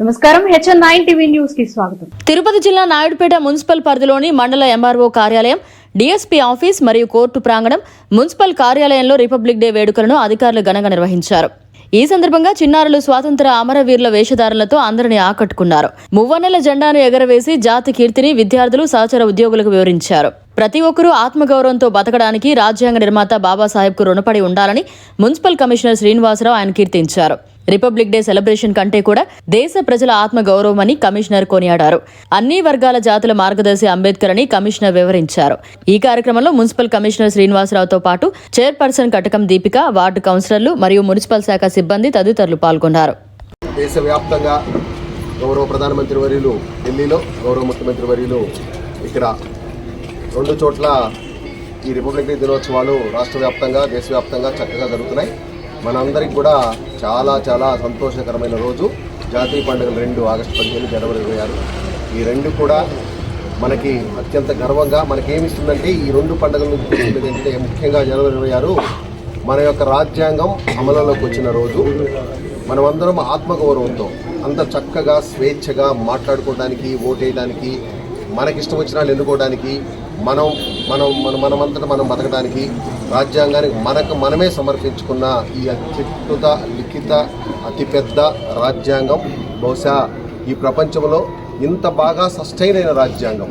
నమస్కారం. HN nine TV న్యూస్కి స్వాగతం. తిరుపతి జిల్లా నాయుడుపేట మున్సిపల్ పరిధిలోని మండల ఎంఆర్ఓ కార్యాలయం డిఎస్పీ ఆఫీస్ మరియు కోర్టు ప్రాంగణం మున్సిపల్ కార్యాలయంలో రిపబ్లిక్ డే వేడుకలను అధికారులు ఘనంగా నిర్వహించారు. ఈ సందర్భంగా చిన్నారులు స్వాతంత్ర అమరవీరుల వేషధారులతో అందరినీ ఆకట్టుకున్నారు. మువ్వన్నెల జెండాను ఎగరవేసి జాతి కీర్తిని విద్యార్థులు సహచర ఉద్యోగులకు వివరించారు. ప్రతి ఒక్కరూ ఆత్మగౌరవంతో బతకడానికి రాజ్యాంగ నిర్మాత బాబాసాహెబ్కు రుణపడి ఉండాలని మున్సిపల్ కమిషనర్ శ్రీనివాసరావు ఆయన కీర్తించారు. రిపబ్లిక్ డే సెలబ్రేషన్ కంటే కూడా దేశ ప్రజల ఆత్మ అని కమిషనర్ కొనియాడారు. అన్ని వర్గాల జాతుల మార్గదర్శి అంబేద్కర్ అని కమిషనర్ వివరించారు. ఈ కార్యక్రమంలో మున్సిపల్ కమిషనర్ శ్రీనివాసరావుతో పాటు చైర్పర్సన్ కటకం దీపిక వార్డు కౌన్సిలర్లు మరియు మున్సిపల్ శాఖ సిబ్బంది తదితరులు పాల్గొన్నారు. దేశవ్యాప్తంగా గౌరవ ప్రధానమంత్రి వర్యులు ఢిల్లీలో గౌరవ ముఖ్యమంత్రి వర్యులు ఇక్కడ రెండు చోట్ల ఈ రిపబ్లిక్ డే దినోత్సవాలు రాష్ట్ర వ్యాప్తంగా దేశవ్యాప్తంగా చక్కగా జరుగుతున్నాయి. మనందరికి కూడా చాలా చాలా సంతోషకరమైన రోజు. జాతీయ పండుగలు రెండు ఆగస్టు పదిహేను జనవరి ఇరవై ఆరు. ఈ రెండు కూడా మనకి అత్యంత గర్వంగా మనకేమిస్తుందంటే ఈ రెండు పండుగల నుంచి ఏంటంటే ముఖ్యంగా జనవరి ఇరవై ఆరు మన యొక్క రాజ్యాంగం అమలులోకి వచ్చిన రోజు. మనమందరం ఆత్మగౌరవంతో అంత చక్కగా స్వేచ్ఛగా మాట్లాడుకోవడానికి ఓటేయడానికి మనకిష్టం వచ్చిన వాళ్ళు ఎన్నుకోవడానికి మనం మనం మన మనమంతటా మనం బతకడానికి రాజ్యాంగానికి మనకు మనమే సమర్పించుకున్న ఈ అత్యుత లిఖిత అతిపెద్ద రాజ్యాంగం బహుశా ఈ ప్రపంచంలో ఇంత బాగా సస్టైన్ అయిన రాజ్యాంగం.